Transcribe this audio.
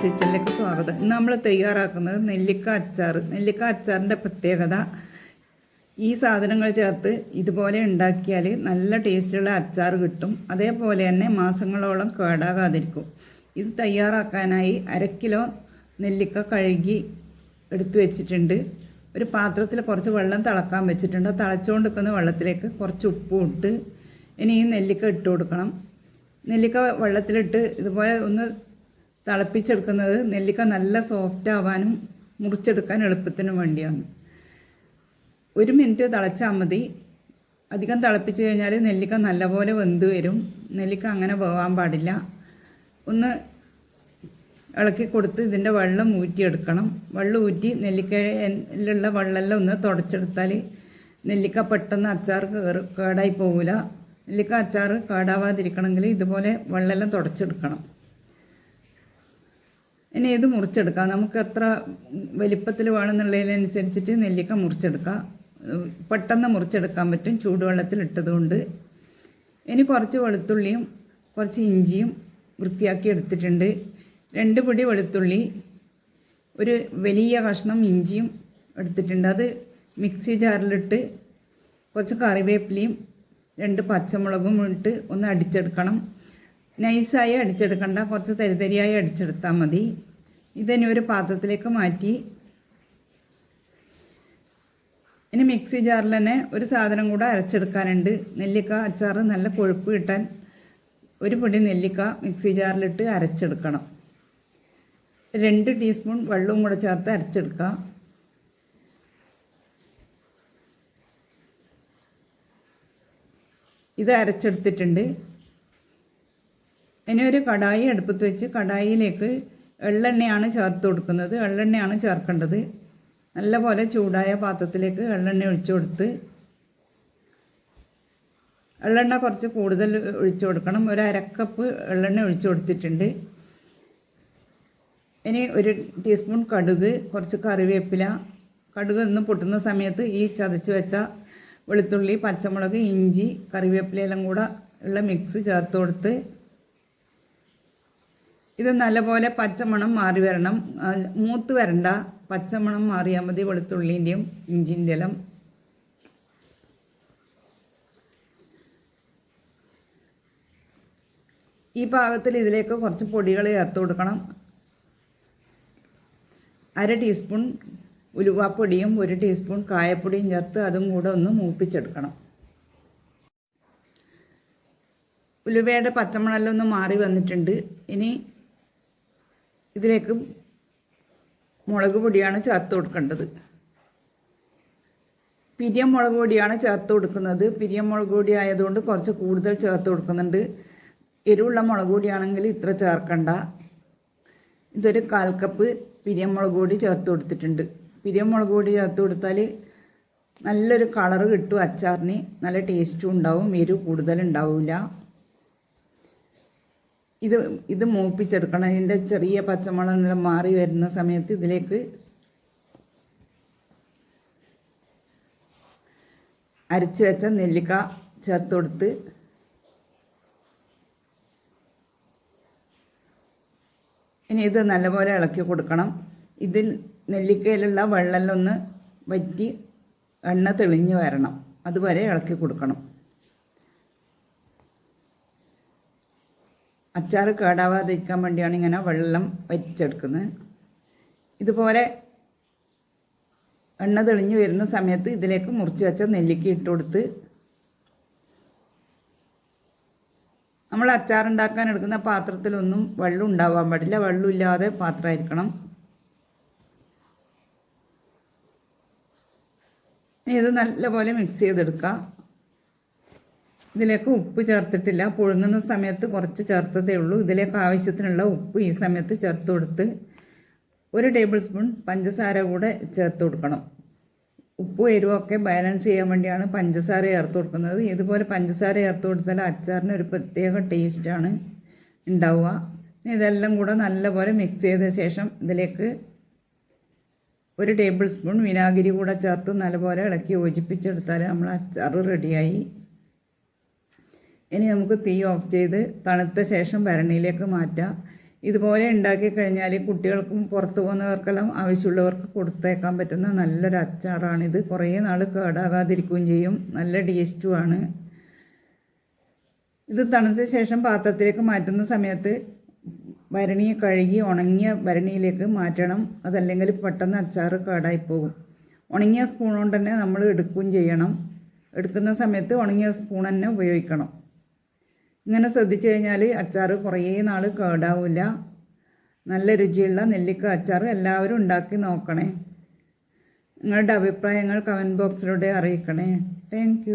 Blogs കിച്ചണിലേക്ക് സ്വാഗതം. ഇന്ന് നമ്മൾ തയ്യാറാക്കുന്നത് നെല്ലിക്ക അച്ചാർ. നെല്ലിക്ക അച്ചാറിന്റെ പ്രത്യേകത ഈ സാധനങ്ങൾ ചേർത്ത് ഇതുപോലെ ഉണ്ടാക്കിയാൽ നല്ല ടേസ്റ്റുള്ള അച്ചാർ കിട്ടും. അതേപോലെ തന്നെ മാസങ്ങളോളം കേടാകാതിരിക്കും. ഇത് തയ്യാറാക്കാനായി അര കിലോ നെല്ലിക്ക കഴുകി എടുത്തു വെച്ചിട്ടുണ്ട്. ഒരു പാത്രത്തിൽ കുറച്ച് വെള്ളം തിളക്കാൻ വെച്ചിട്ടുണ്ട്. തിളച്ചുകൊണ്ട് നിൽക്കുന്ന വെള്ളത്തിലേക്ക് കുറച്ച് ഉപ്പും ഇട്ട് ഇനി ഈ നെല്ലിക്ക ഇട്ട് കൊടുക്കണം. നെല്ലിക്ക വെള്ളത്തിലിട്ട് ഇതുപോലെ ഒന്ന് തിളപ്പിച്ചെടുക്കുന്നത് നെല്ലിക്ക നല്ല സോഫ്റ്റ് ആവാനും മുറിച്ചെടുക്കാൻ എളുപ്പത്തിന് വേണ്ടിയാണ്. ഒരു മിനിറ്റ് തിളച്ചാൽ മതി. അധികം തിളപ്പിച്ച് കഴിഞ്ഞാൽ നെല്ലിക്ക നല്ലപോലെ വെന്ത് വരും. നെല്ലിക്ക അങ്ങനെ പോകാൻ പാടില്ല. ഒന്ന് ഇളക്കി കൊടുത്ത് ഇതിന്റെ വെള്ളം ഊറ്റിയെടുക്കണം. വെള്ളം ഊറ്റി നെല്ലിക്കയിലുള്ള വെള്ളമെല്ലാം ഒന്ന് തുടച്ചെടുത്താൽ നെല്ലിക്ക പെട്ടെന്ന് അച്ചാർ കയറി കേടായി പോകില്ല നെല്ലിക്ക അച്ചാർ കേടാവാതിരിക്കണമെങ്കിൽ ഇതുപോലെ വെള്ളമെല്ലാം തുടച്ചെടുക്കണം. ഇനി ഇത് മുറിച്ചെടുക്കാം. നമുക്ക് എത്ര വലിപ്പത്തിൽ വേണമെന്നുള്ളതിനനുസരിച്ചിട്ട് നെല്ലിക്ക മുറിച്ചെടുക്കാം. പെട്ടെന്ന് മുറിച്ചെടുക്കാൻ പറ്റും. ചൂടുവെള്ളത്തിൽ ഇട്ടതുകൊണ്ട്. ഇനി കുറച്ച് വെളുത്തുള്ളിയും കുറച്ച് ഇഞ്ചിയും വൃത്തിയാക്കി എടുത്തിട്ടുണ്ട്. രണ്ട് പൊടി വെളുത്തുള്ളി ഒരു വലിയ കഷ്ണം ഇഞ്ചിയും എടുത്തിട്ടുണ്ട്. അത് മിക്സി ജാറിലിട്ട് കുറച്ച് കറിവേപ്പിലയും രണ്ട് പച്ചമുളകും ഇട്ട് ഒന്ന് അടിച്ചെടുക്കണം. നൈസായി അടിച്ചെടുക്കണ്ട. കുറച്ച് തരിതരിയായി അടിച്ചെടുത്താൽ മതി. ഇതിനെ ഒരു പാത്രത്തിലേക്ക് മാറ്റി. ഇനി മിക്സി ജാറിൽ തന്നെ ഒരു സാധനം കൂടെ അരച്ചെടുക്കാനുണ്ട്. നെല്ലിക്ക അച്ചാർ നല്ല കൊഴുപ്പ് കിട്ടാൻ ഒരു പൊടി നെല്ലിക്ക മിക്സി ജാറിലിട്ട് അരച്ചെടുക്കണം. രണ്ട് ടീസ്പൂൺ വെള്ളവും കൂടെ ചേർത്ത് അരച്ചെടുക്കുക. ഇത് അരച്ചെടുത്തിട്ടുണ്ട്. ഇനി ഒരു കടായി അടുപ്പത്ത് വെച്ച് കടായിയിലേക്ക് എള്ളെണ്ണയാണ് ചേർത്ത് കൊടുക്കുന്നത്. എള്ളെണ്ണയാണ് ചേർക്കേണ്ടത്. നല്ലപോലെ ചൂടായ പാത്രത്തിലേക്ക് എള്ളെണ്ണ ഒഴിച്ചു കൊടുത്ത് എള്ളെണ്ണ കുറച്ച് കൂടുതൽ ഒഴിച്ചു കൊടുക്കണം. ഒരു അരക്കപ്പ് എള്ളെണ്ണ ഒഴിച്ചു കൊടുത്തിട്ടുണ്ട്. ഇനി ഒരു ടീസ്പൂൺ കടുക് കുറച്ച് കറിവേപ്പില. കടുക് ഒന്ന് പൊട്ടുന്ന സമയത്ത് ഈ ചതച്ച് വെച്ച വെളുത്തുള്ളി പച്ചമുളക് ഇഞ്ചി കറിവേപ്പിലയെല്ലാം കൂടെ ഉള്ള മിക്സ് ചേർത്ത് കൊടുത്ത് ഇത് നല്ലപോലെ പച്ചമണം മാറി വരണം. മൂത്ത് വരണ്ട പച്ചമണം മാറിയാൽ മതി വെളുത്തുള്ളിന്റെയും ഇഞ്ചിന്റെ എല്ലാം ഈ പാകത്തിൽ ഇതിലേക്ക് കുറച്ച് പൊടികൾ ചേർത്ത് കൊടുക്കണം. അര ടീസ്പൂൺ ഉലുവാപ്പൊടിയും ഒരു ടീസ്പൂൺ കായപ്പൊടിയും ചേർത്ത് അതും കൂടെ ഒന്ന് മൂപ്പിച്ചെടുക്കണം. ഉലുവയുടെ പച്ചമണെല്ലാം മാറി വന്നിട്ടുണ്ട്. ഇനി ഇതിലേക്ക് മുളക് പൊടിയാണ് ചേർത്ത് കൊടുക്കേണ്ടത്. പിരിയം മുളക് പൊടിയാണ് ചേർത്ത് കൊടുക്കുന്നത്. പിരിയം മുളക് പൊടി ആയതുകൊണ്ട് കുറച്ച് കൂടുതൽ ചേർത്ത് കൊടുക്കുന്നുണ്ട്. എരിവുള്ള മുളക് പൊടിയാണെങ്കിൽ ഇത്ര ചേർക്കണ്ട. ഇതൊരു കാൽ കപ്പ് പിരിയം മുളക് പൊടി ചേർത്ത് കൊടുത്തിട്ടുണ്ട്. പിരിയം മുളക് പൊടി ചേർത്ത് കൊടുത്താൽ നല്ലൊരു കളറ് കിട്ടും അച്ചാറിന്. നല്ല ടേസ്റ്റും ഉണ്ടാവും. എരിവ് കൂടുതലുണ്ടാവില്ല ഇത് ഇത് മൂപ്പിച്ചെടുക്കണം. ഇതിന്റെ ചെറിയ പച്ചമുളകെല്ലാം മാറി വരുന്ന സമയത്ത് ഇതിലേക്ക് അരച്ച് വെച്ച നെല്ലിക്ക ചേർത്ത് കൊടുത്ത് ഇനി ഇത് നല്ലപോലെ ഇളക്കി കൊടുക്കണം. ഇതിൽ നെല്ലിക്കയിലുള്ള വെള്ളമെല്ലാം ഒന്ന് വറ്റി എണ്ണ തെളിഞ്ഞു വരണം. അതുവരെ ഇളക്കി കൊടുക്കണം. അച്ചാർ കേടാവാതിരിക്കാൻ വേണ്ടിയാണ് ഇങ്ങനെ വെള്ളം വറ്റിച്ചെടുക്കുന്നത്. ഇതുപോലെ എണ്ണ തെളിഞ്ഞ് വരുന്ന സമയത്ത് ഇതിലേക്ക് മുറിച്ച് വെച്ച നെല്ലിക്ക ഇട്ട് കൊടുത്ത് നമ്മൾ അച്ചാറുണ്ടാക്കാൻ എടുക്കുന്ന പാത്രത്തിലൊന്നും വെള്ളം ഉണ്ടാവാൻ പാടില്ല. വെള്ളമില്ലാതെ പാത്രമായിരിക്കണം. ഇത് നല്ലപോലെ മിക്സ് ചെയ്തെടുക്കുക ഇതിലേക്ക് ഉപ്പ് ചേർത്തിട്ടില്ല. പുഴുങ്ങുന്ന സമയത്ത് കുറച്ച് ചേർത്തതേ ഉള്ളൂ. ഇതിലേക്ക് ആവശ്യത്തിനുള്ള ഉപ്പ് ഈ സമയത്ത് ചേർത്ത് കൊടുത്ത് ഒരു ടേബിൾ സ്പൂൺ പഞ്ചസാര കൂടെ ചേർത്ത് കൊടുക്കണം. ഉപ്പും എരിവൊക്കെ ബാലൻസ് ചെയ്യാൻ വേണ്ടിയാണ് പഞ്ചസാര ചേർത്ത് കൊടുക്കുന്നത്. ഇതുപോലെ പഞ്ചസാര ചേർത്ത് കൊടുത്താൽ അച്ചാറിന് ഒരു പ്രത്യേക ടേസ്റ്റാണ് ഉണ്ടാവുക. ഇതെല്ലാം കൂടെ നല്ലപോലെ മിക്സ് ചെയ്ത ശേഷം ഇതിലേക്ക് ഒരു ടേബിൾ സ്പൂൺ വിനാഗിരി കൂടെ ചേർത്ത് നല്ലപോലെ ഇളക്കി യോജിപ്പിച്ചെടുത്താൽ നമ്മൾ അച്ചാർ റെഡിയായി ഇനി നമുക്ക് തീ ഓഫ് ചെയ്ത് തണുത്ത ശേഷം ഭരണിയിലേക്ക് മാറ്റാം. ഇതുപോലെ ഉണ്ടാക്കി കഴിഞ്ഞാൽ കുട്ടികൾക്കും പുറത്തു പോകുന്നവർക്കെല്ലാം ആവശ്യമുള്ളവർക്ക് കൊടുത്തേക്കാൻ പറ്റുന്ന നല്ലൊരു അച്ചാറാണിത്. കുറേ നാൾ കേടാകാതിരിക്കുകയും ചെയ്യും. നല്ല ടേസ്റ്റുമാണ് ഇത് തണുത്ത ശേഷം പാത്രത്തിലേക്ക് മാറ്റുന്ന സമയത്ത് ഭരണിയെ കഴുകി ഉണങ്ങിയ ഭരണിയിലേക്ക് മാറ്റണം. അതല്ലെങ്കിൽ പെട്ടെന്ന് അച്ചാർ കേടായി പോകും ഉണങ്ങിയ സ്പൂൺ കൊണ്ട് തന്നെ നമ്മൾ എടുക്കുകയും ചെയ്യണം. എടുക്കുന്ന സമയത്ത് ഉണങ്ങിയ സ്പൂൺ തന്നെ ഉപയോഗിക്കണം. ഇങ്ങനെ ശ്രദ്ധിച്ചു കഴിഞ്ഞാൽ അച്ചാർ കുറേ നാൾ കേടാവില്ല നല്ല രുചിയുള്ള നെല്ലിക്ക അച്ചാർ എല്ലാവരും ഉണ്ടാക്കി നോക്കണേ. നിങ്ങളുടെ അഭിപ്രായങ്ങൾ കമന്റ് ബോക്സിലൂടെ അറിയിക്കണേ. താങ്ക്